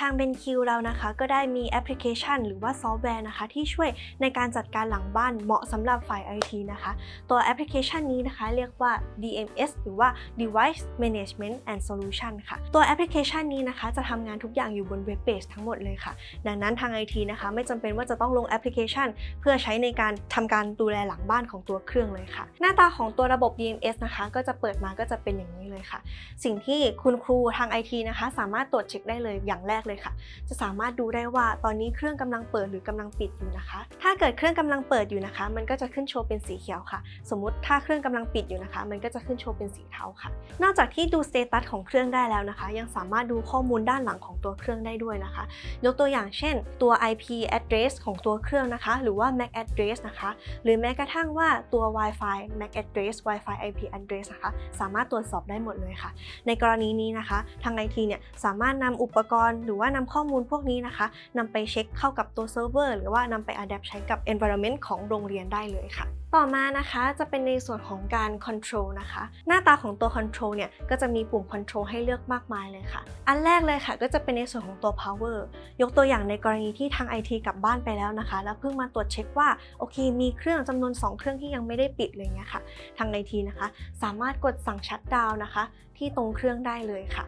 ทาง BenQ เรานะคะ ก็ได้มีแอปพลิเคชัน หรือว่าซอฟต์แวร์นะคะ ที่ช่วยในการจัดการหลังบ้านเหมาะสำหรับฝ่าย IT นะคะ ตัวแอปพลิเคชันนี้นะคะเรียกว่า DMS หรือว่า Device Management and Solution ค่ะ ตัวแอปพลิเคชันนี้นะคะ จะทำงานทุกอย่างอยู่บนเว็บเพจทั้งหมดเลยค่ะ ดังนั้นทาง IT นะคะ ไม่จำเป็นว่าจะต้องลงแอปพลิเคชัน เพื่อใช้ในการทำการดูแลหลังบ้านของตัวเครื่องเลยค่ะ หน้าตาของตัวระบบ DMS นะคะ ก็จะเปิดมาก็จะเป็นอย่างนี้ เลยค่ะ สิ่งที่คุณครูทาง IT นะคะ สามารถตรวจเช็คได้เลยอย่างแรกเลยค่ะ จะสามารถดูได้ว่าตอนนี้เครื่องกำลังเปิดหรือกำลังปิดอยู่นะคะ ถ้าเกิดเครื่องกำลังเปิดอยู่นะคะ มันก็จะขึ้นโชว์เป็นสีเขียวค่ะ สมมุติถ้าเครื่องกำลังปิดอยู่นะคะ มันก็จะขึ้นโชว์เป็นสีเทาค่ะ นอกจากที่ดูสเตตัสของเครื่องได้แล้วนะคะ ยังสามารถดูข้อมูลด้านหลังของตัวเครื่องได้ด้วยนะคะ ยกตัวอย่างเช่น ตัว IP address ของตัวเครื่องนะคะ หรือว่า MAC address นะคะ หรือแม้กระทั่งว่าตัว Wi-Fi MAC address Wi-Fi IP address นะคะ สามารถตรวจสอบได้หมดเลยค่ะ ในกรณีนี้นะคะ ทางไอทีเนี่ยสามารถนำอุปกรณ์หรือว่านำข้อมูลพวกนี้นะคะนำไปเช็คเข้ากับตัวเซิร์ฟเวอร์หรือว่านำไปอัดแอปใช้กับ environment ของโรงเรียนได้เลยค่ะ ต่อมานะคะจะเป็นในส่วนของการ control นะคะ หน้าตาของตัว control เนี่ยก็จะมีปุ่ม control ให้เลือกมากมายเลยค่ะ อันแรกเลยค่ะ ก็จะเป็นในส่วนของตัว power ยกตัวอย่างในกรณีที่ทาง IT กลับบ้านไปแล้วนะคะ แล้วเพิ่งมาตรวจเช็คว่าโอเค มีเครื่องจำนวน 2 เครื่องที่ยังไม่ได้ปิดเลยเงี้ยค่ะ ทาง IT นะคะ สามารถกดสั่งชัดดาวนะคะ ที่ตรงเครื่องได้เลยค่ะ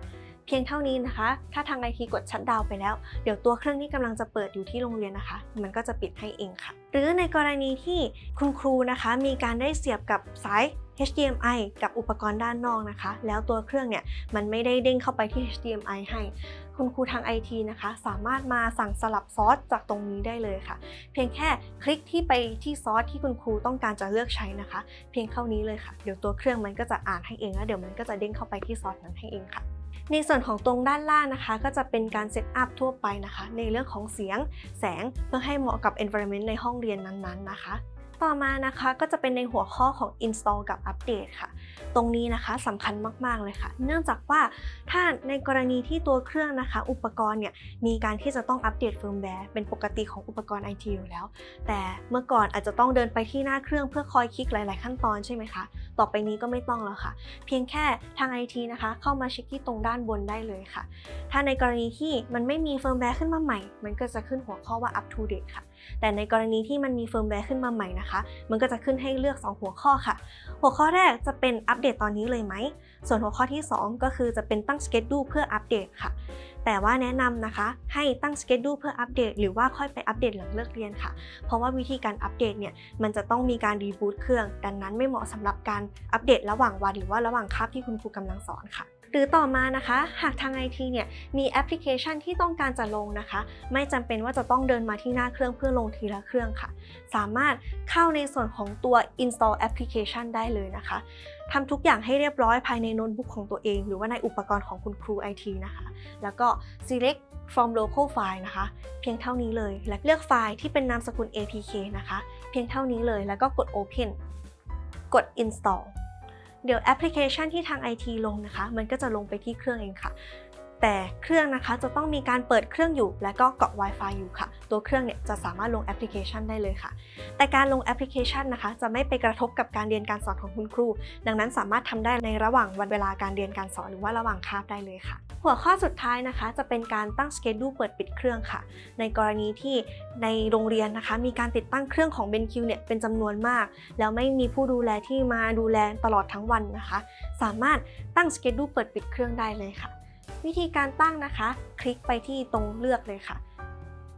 เพียงเท่านี้นะคะ ถ้าทางไอทีกดชัดดาวไปแล้ว เดี๋ยวตัวเครื่องที่กำลังจะเปิดอยู่ที่โรงเรียนนะคะ มันก็จะปิดให้เองค่ะ หรือในกรณีที่คุณครูนะคะ มีการได้เสียบกับสาย HDMI กับอุปกรณ์ด้านนอกนะคะ แล้วตัวเครื่องเนี่ยมันไม่ได้เด้งเข้าไปที่ HDMI ให้ คุณครูทาง IT นะคะ สามารถมาสั่งสลับซอสจากตรงนี้ได้เลยค่ะ เพียงแค่คลิกที่ไปที่ซอสที่คุณครูต้องการจะเลือกใช้นะคะ เพียงเท่านี้เลยค่ะ เดี๋ยวตัวเครื่องมันก็จะอ่านให้เองแล้วเดี๋ยวมันก็จะเด้งเข้าไปที่ซอสนั้นให้เองค่ะ ในส่วนของตรงด้านล่างนะคะ ก็จะเป็นการเซตอัพทั่วไปนะคะ ในเรื่องของเสียงแสงเพื่อให้เหมาะกับ environment ในห้องเรียนนั้นๆนะคะ ต่อมานะคะก็จะเป็นในหัวข้อของ install กับ update ค่ะ ตรงนี้นะคะสำคัญมากๆเลยค่ะ เนื่องจากว่าถ้าในกรณีที่ตัวเครื่องนะคะ อุปกรณ์เนี่ยมีการที่จะต้องอัปเดตเฟิร์มแวร์เป็นปกติของอุปกรณ์ IT อยู่แล้ว แต่เมื่อก่อนอาจจะต้องเดินไปที่หน้าเครื่องเพื่อคอยคลิกหลาย ๆ ขั้นตอนใช่ไหมคะต่อไปนี้ก็ไม่ต้องแล้วค่ะ เพียงแค่ทาง IT นะคะ เข้ามาเช็คที่ตรงด้านบนได้เลยค่ะ ถ้าในกรณีที่มันไม่มีเฟิร์มแวร์ขึ้นมาใหม่ มันก็จะขึ้นหัวข้อว่า up to date ค่ะ แต่ในกรณีที่มันมีเฟิร์มแวร์ขึ้นมาใหม่นะคะ มันก็จะขึ้นให้เลือก 2 หัวข้อค่ะ หัวข้อแรกจะเป็นอัปเดตตอนนี้เลยไหม ส่วนหัวข้อที่ 2 ก็คือจะเป็นตั้งสเกจดูเพื่ออัปเดตค่ะ แต่ว่าแนะนำนะคะ ให้ตั้งสเกจดูเพื่ออัปเดต หรือว่าค่อยไปอัปเดตหลังเลิกเรียนค่ะ เพราะว่าวิธีการอัปเดตเนี่ยมันจะต้องมีการรีบูตเครื่อง ดังนั้นไม่เหมาะสำหรับการอัปเดตระหว่างวันหรือว่าระหว่างคาบที่คุณครูกำลังสอนค่ะ หรือต่อมานะคะ หากทาง IT เนี่ยมีแอปพลิเคชันที่ต้องการจะลงนะคะ ไม่จำเป็นว่าจะต้องเดินมาที่หน้าเครื่องเพื่อลงทีละเครื่องค่ะ สามารถเข้าในส่วนของตัว install application ได้เลยนะคะทำทุกอย่างให้เรียบร้อยภายในโน้ตบุ๊กของตัวเอง หรือว่าในอุปกรณ์ของคุณครู IT นะคะ แล้วก็ select from local file นะคะ เพียงเท่านี้เลย และเลือกไฟล์ที่เป็นนามสกุล APK นะคะ เพียงเท่านี้เลย แล้วก็กด open กด install เดี๋ยวแอปพลิเคชันที่ทาง IT ลงนะคะ มันก็จะลงไปที่เครื่องเองค่ะ แต่เครื่องนะคะจะต้องมีการเปิดเครื่องอยู่และก็เกาะ Wi-Fi อยู่ค่ะ ตัวเครื่องเนี่ยจะสามารถลงแอปพลิเคชันได้เลยค่ะ แต่การลงแอปพลิเคชันนะคะ จะไม่ไปกระทบกับการเรียนการสอนของคุณครู ดังนั้นสามารถทำได้ในระหว่างวันเวลาการเรียนการสอนหรือว่าระหว่างคาบได้เลยค่ะ หัวข้อสุดท้ายนะคะ จะเป็นการตั้งสเกจดูเปิดปิดเครื่องค่ะ ในกรณีที่ในโรงเรียนนะคะ มีการติดตั้งเครื่องของ BenQ เนี่ยเป็นจำนวนมาก แล้วไม่มีผู้ดูแลที่มาดูแลตลอดทั้งวันนะคะ สามารถตั้งสเกจดูเปิดปิดเครื่องได้เลยค่ะ วิธีการตั้งนะคะ คลิกไปที่ตรงเลือกเลยค่ะ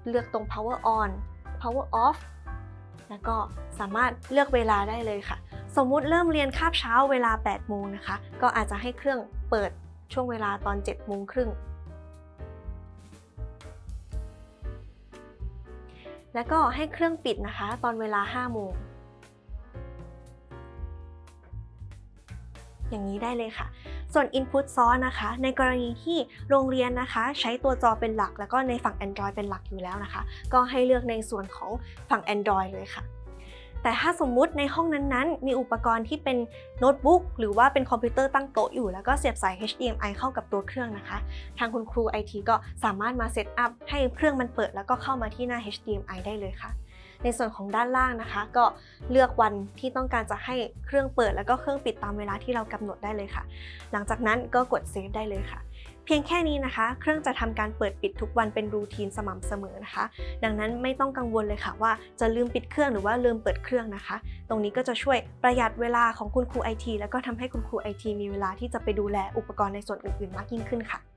เลือกตรง power on power off แล้วก็สามารถเลือกเวลาได้เลยค่ะ สมมุติเริ่มเรียนคาบเช้าเวลา 8 โมงนะคะ ก็อาจจะให้เครื่องเปิดช่วงเวลาตอน 7 โมงครึ่ง แล้วก็ให้เครื่องปิดนะคะ ตอนเวลา 5 โมง อย่างนี้ได้เลยค่ะ ส่วน Input Source นะคะ ในกรณีที่โรงเรียนนะคะ ใช้ตัวจอเป็นหลัก แล้วก็ในฝั่ง Android เป็นหลักอยู่แล้วนะคะ ก็ให้เลือกในส่วนของฝั่ง Android เลยค่ะแต่ถ้าสมมุติในห้องนั้นๆ มีอุปกรณ์ที่เป็นโน้ตบุ๊กหรือว่าเป็นคอมพิวเตอร์ตั้งโต๊ะอยู่ แล้วก็เสียบสาย HDMI เข้ากับตัวเครื่องนะคะ ทางคุณครู IT ก็สามารถมาเซตอัพให้เครื่องมันเปิดแล้วก็เข้ามาที่หน้า HDMI ได้เลยค่ะ ในส่วนของด้านล่างนะคะ ก็เลือกวันที่ต้องการจะให้เครื่องเปิดแล้วก็เครื่องปิดตามเวลาที่เรากำหนดได้เลยค่ะ หลังจากนั้นก็กดเซฟได้เลยค่ะ เพียงแค่นี้นะคะ เครื่องจะทำการเปิดปิดทุกวันเป็นรูทีนสม่ำเสมอนะคะ ดังนั้นไม่ต้องกังวลเลยค่ะ ว่าจะลืมปิดเครื่องหรือว่าลืมเปิดเครื่องนะคะ ตรงนี้ก็จะช่วยประหยัดเวลาของคุณครูไอทีแล้วก็ทำให้คุณครูไอทีมีเวลาที่จะไปดูแลอุปกรณ์ในส่วนอื่นๆ มากยิ่งขึ้นค่ะ